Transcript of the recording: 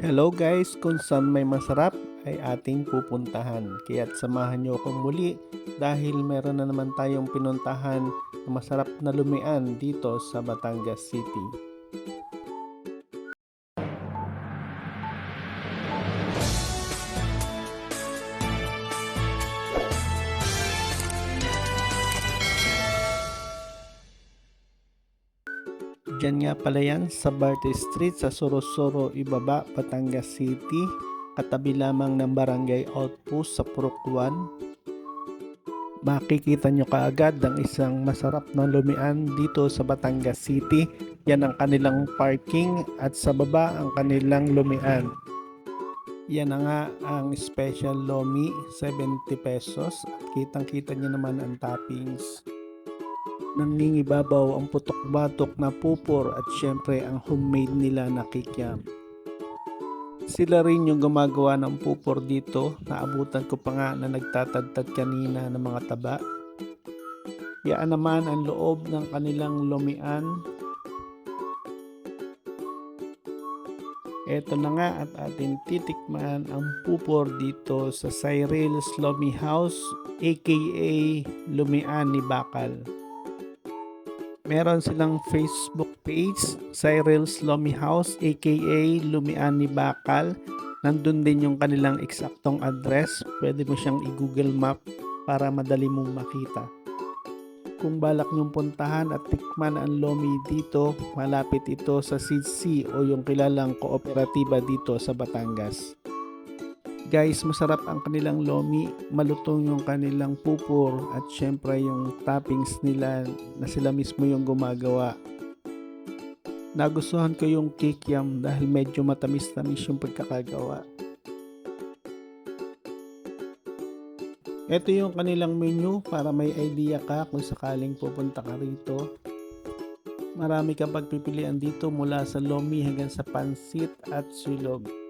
Hello guys, kung saan may masarap ay ating pupuntahan. Kaya't samahan niyo akong muli dahil meron na naman tayong pinuntahan na masarap na lumian dito sa Batangas City. Diyan nga pala yan sa Barte Street sa Sorosoro, Ibaba, Batangas City. Katabi lamang ng Barangay Outpost sa Purok 1. Makikita nyo kaagad ang isang masarap na lumian dito sa Batangas City. Yan ang kanilang parking at sa baba ang kanilang lumian. Yan na nga ang special lomi, 70 pesos. At kitang kita nyo naman ang toppings nangingibabaw ang putok-batok na pupor at syempre ang homemade nila na kikiam. Sila rin yung gumagawa ng pupor dito. Naabutan ko pa nga na nagtatadtad kanina ng mga taba. Yaan naman ang loob ng kanilang lumian. Eto na nga at ating titikman ang pupor dito sa Cyril's Lomi House aka Lumian ni Bakal. Meron silang Facebook page, Cyril's Lomi House, aka Lumian ni Bakal. Nandun din yung kanilang eksaktong address. Pwede mo siyang i-google map para madali mong makita. Kung balak nyong puntahan at tikman ang Lomi dito, malapit ito sa CC o yung kilalang kooperatiba dito sa Batangas. Guys, masarap ang kanilang lomi, malutong yung kanilang pupur at syempre yung toppings nila na sila mismo yung gumagawa. Nagustuhan ko yung kikiam dahil medyo matamis-tamis yung pagkakagawa. Ito yung kanilang menu para may idea ka kung sakaling pupunta ka rito. Marami kang pagpipilian dito mula sa lomi hanggang sa pansit at silog.